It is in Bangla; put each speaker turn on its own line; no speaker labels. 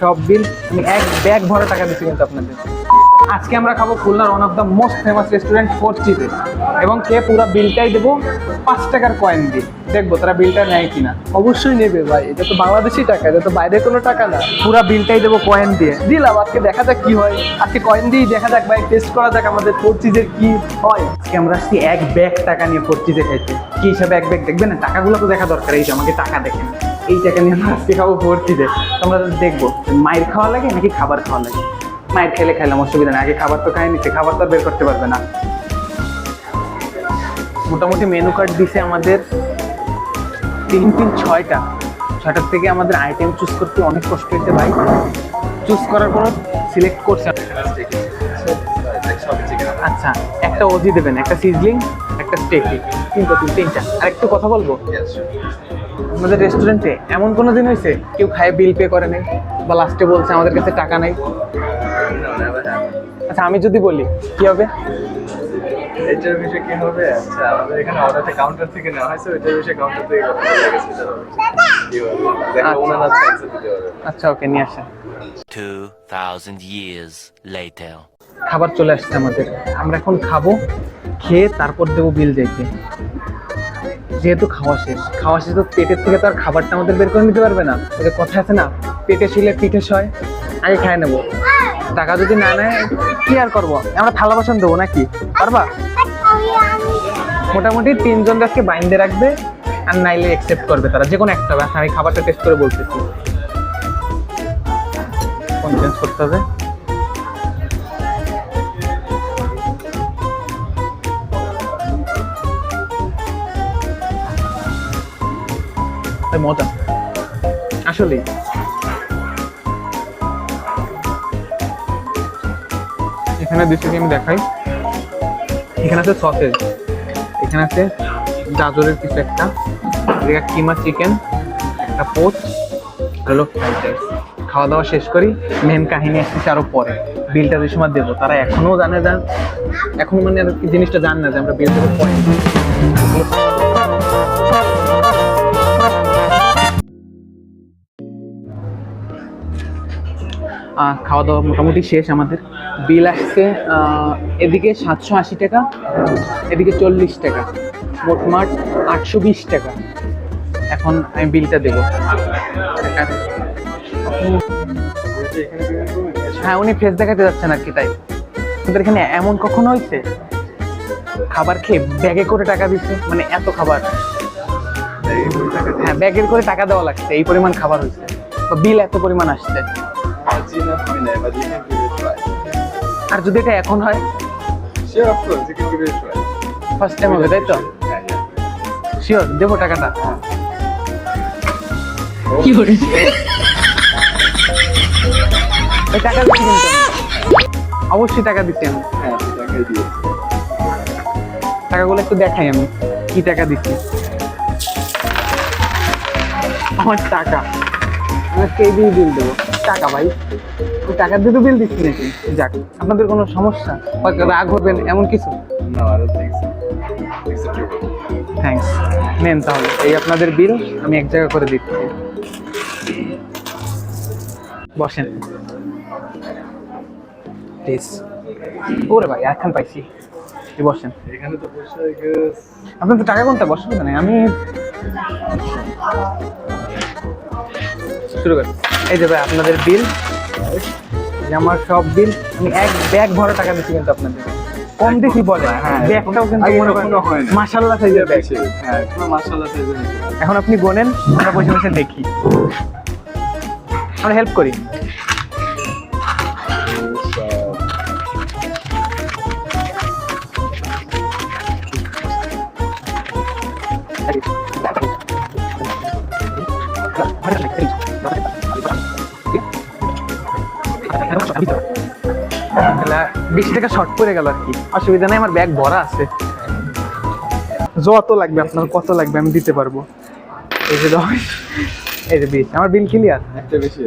সব বিল আমি এক ব্যাগ ভরা টাকা দিচ্ছি কিন্তু আপনাদের। আজকে আমরা খাব খুলনার one of the most famous restaurant four চিজে এবং কে পুরো বিলটাই দেবো? পাঁচ টাকার কয়েন দিয়ে। দেখব তারা বিলটা নেয় কিনা।
অবশ্যই নেবে ভাই এটা তো বাংলাদেশি টাকা এটা তো বাইরে কোনো টাকা না।
পুরো বিলটাই দেবো কয়েন দিয়ে।
দিলাম আজকে দেখা যাক কি হয়। আজকে কয়েন দিয়েই দেখা যাক ভাই টেস্ট করা যাক আমাদের ফোর চিজের কি হয়।
আজকে আমরা আসছি এক ব্যাগ টাকা নিয়ে ফোর চিজে খাইতে। কি হিসাবে এক ব্যাগ? দেখবেন না টাকাগুলো তো দেখা দরকার এই যে আমাকে টাকা দেখেন। এই টাকা নিয়ে আমরা আজকে খাব চিজে তোমরা দেখব, মায়ের খাওয়া লাগে নাকি খাবার খাওয়া লাগে? মায়ের খেলে খাইলাম অসুবিধা নেই, আগে খাবার তো খাই নিচ্ছে খাবার তো বের করতে পারবে না। মোটামুটি মেনু কার্ড দিছে আমাদের তিন তিন ছয়টা। ছয়টার থেকে আমাদের আইটেম চুজ করতে অনেক কষ্ট হয়েছে ভাই। চুজ করার পর সিলেক্ট করছে। আচ্ছা একটা ওজি দেবেন, একটা সিজলিং একটা স্টেকি তিনটা, তিন, তিনটা। আর একটু কথা বলব? আমাদের রেস্টুরেন্টে এমন কোনো দিন হয়েছে কেউ খায় বিল পে করে নাই বা লাস্টে বলছে আমাদের কাছে টাকা নাই আচ্ছা আমি যদি বলি কি হবে
এটার বিষয়ে কি হবে আচ্ছা আমাদের এখানে অর্ডারটা কাউন্টার থেকে নেওয়া হয়েছে ওইটার বিষয়ে কাউন্টার থেকে কথা বলা গেছে, এটা হবে। কি হবে? দেখো
আচ্ছা। আচ্ছা ওকে নিয়ে আসেন
2,000 years later.
খাবার চলে আসছে আমাদের আমরা এখন খাব খেয়ে তারপর দেবো বিল যাইতে যেহেতু খাওয়া শেষ খাওয়া শেষ তো পেটের থেকে তো আর খাবারটা আমাদের বের করে নিতে পারবে না। যে কথা আছে না, পেটে শিলে পিঠে সয় আগে খায় নেব। টাকা যদি না নেয়, কি আর করব? আমরা থালা বাসন দেবো নাকি? পারবা? মোটামুটি তিনজন আজকে বাইন্দে রাখবে, আর নাইলে একসেপ্ট করবে তারা। যে কোনো একটা আমি খাবারটা টেস্ট করে বলতেছি। চেঞ্জ করতে হবে। তাই মজা। আসলেই এখানে দৃশ্যটি আমি দেখাই। এখানে আছে সসেজ এখানে আছে গাজরের কিছু একটা। এদিকে কিমা চিকেন একটা পোচ হলো ফ্রাইড রাইস খাওয়া দাওয়া শেষ করি। মেন কাহিনী আসতেছে আরও পরে। বিলটা যে সময় দেবো, তারা এখনও জানে যান এখনও মানে জিনিসটা জান না যে আমরা বিল দেবো পরে। খাওয়া দাওয়া মোটামুটি শেষ আমাদের। বিল আসছে এদিকে সাতশো আশি টাকা, এদিকে চল্লিশ টাকা। মোটমাট আটশো বিশ টাকা। এখন আমি বিলটা দেবো। হ্যাঁ উনি ফেস দেখাতে যাচ্ছেন আর কি, তাই। তোদের এখানে এমন কখনো হয়েছে? খাবার খেয়ে ব্যাগে করে টাকা দিচ্ছে মানে এত খাবার। হ্যাঁ ব্যাগের করে টাকা দেওয়া লাগছে, এই পরিমাণ খাবার হয়েছে। বিল এত পরিমাণ আসছে।
আজি না হয় না but you can give it try
আর যদি এটা এখন হয়?
Sure of course you can give it try
first time হবে তাই তো?
হ্যাঁ হ্যাঁ
শিওর দেবো টাকাটা। টাকা দিচ্ছি কিন্তু। আমি। অবশ্যই টাকা দিচ্ছি আমি।
হ্যাঁ দিয়ে।
টাকাগুলো একটু দেখাই আমি কি টাকা দিচ্ছি। আমার টাকা। আমি আজকে এই দিয়ে বিল দেবো। টাকা ভাই? টাকা দিয়ে তো বিল দিচ্ছি নাকি? যাক আপনাদের কোনো সমস্যা বা রাগ হবেন এমন কিছু. থ্যাঙ্কস নেন তাহলে এই আপনাদের বিল আমি এক জায়গা করে দিচ্ছি। বসেন। প্লিজ ওরে ভাই একখান পাইছি। বসেন।
এখানে তো
আপনার তো টাকা কোনটা? বসুন না আমি শুরু করি এই যে ভাই আপনাদের বিল আমার সব বিল আমি এক ব্যাগ ভরা টাকা দিচ্ছি কিন্তু আপনাদের কম দিছি বলে
হ্যাঁ,
ব্যাগটাও কিন্তু মনে
কখনো হয় না।
মাসাল্লাহ সাইজের ব্যাগ
হ্যাঁ পুরো মাশাআল্লাহ সাইজের
এখন আপনি গোনেন আমরা বসে বসে দেখি আমরা হেল্প করি বিশ টাকা শর্ট পড়ে গেল আর কি অসুবিধা নেই আমার ব্যাগ ভরা আছে যত লাগবে আপনার কত লাগবে আমি দিতে পারব এই যে দশ এই যে বিশ। আমার বিল ক্লিয়ার
একটা বেশি।